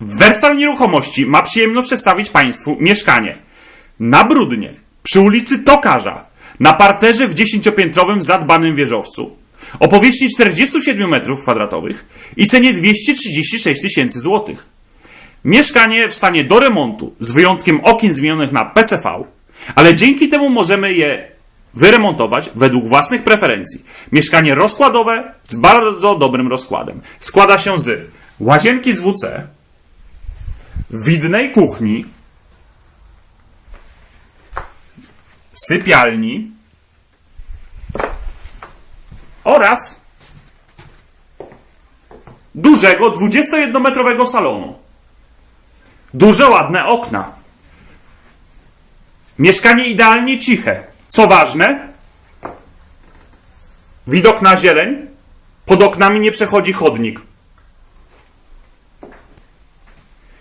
Wersal Nieruchomości ma przyjemność przedstawić Państwu mieszkanie na Brudnie, przy ulicy Tokarza, na parterze w dziesięciopiętrowym zadbanym wieżowcu, o powierzchni 47 m2 i cenie 236 tysięcy złotych. Mieszkanie w stanie do remontu, z wyjątkiem okien zmienionych na PCV, ale dzięki temu możemy je wyremontować według własnych preferencji. Mieszkanie rozkładowe z bardzo dobrym rozkładem. Składa się z łazienki z WC, widnej kuchni, sypialni oraz dużego 21-metrowego salonu. Duże, ładne okna. Mieszkanie idealnie ciche. Co ważne, widok na zieleń. Pod oknami nie przechodzi chodnik.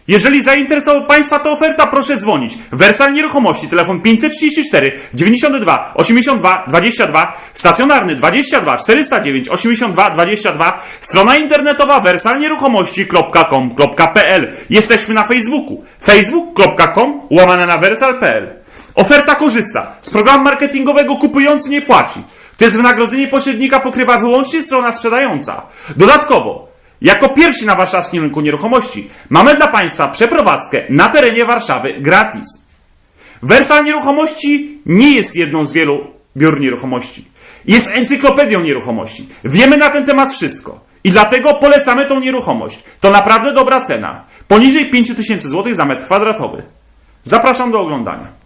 Jeżeli zainteresował Państwa ta oferta, proszę dzwonić. Wersal Nieruchomości, telefon 534 92 82 22, stacjonarny 22 409 82 22, strona internetowa wersalnieruchomości.com.pl. Jesteśmy na Facebooku. facebook.com łamane na wersal.pl. Oferta korzysta. Z programu marketingowego kupujący nie płaci. To jest wynagrodzenie pośrednika pokrywa wyłącznie strona sprzedająca. Dodatkowo, jako pierwsi na warszawskim rynku nieruchomości mamy dla Państwa przeprowadzkę na terenie Warszawy gratis. Wersal Nieruchomości nie jest jedną z wielu biur nieruchomości. Jest encyklopedią nieruchomości. Wiemy na ten temat wszystko. I dlatego polecamy tą nieruchomość. To naprawdę dobra cena. Poniżej 5000 zł za metr kwadratowy. Zapraszam do oglądania.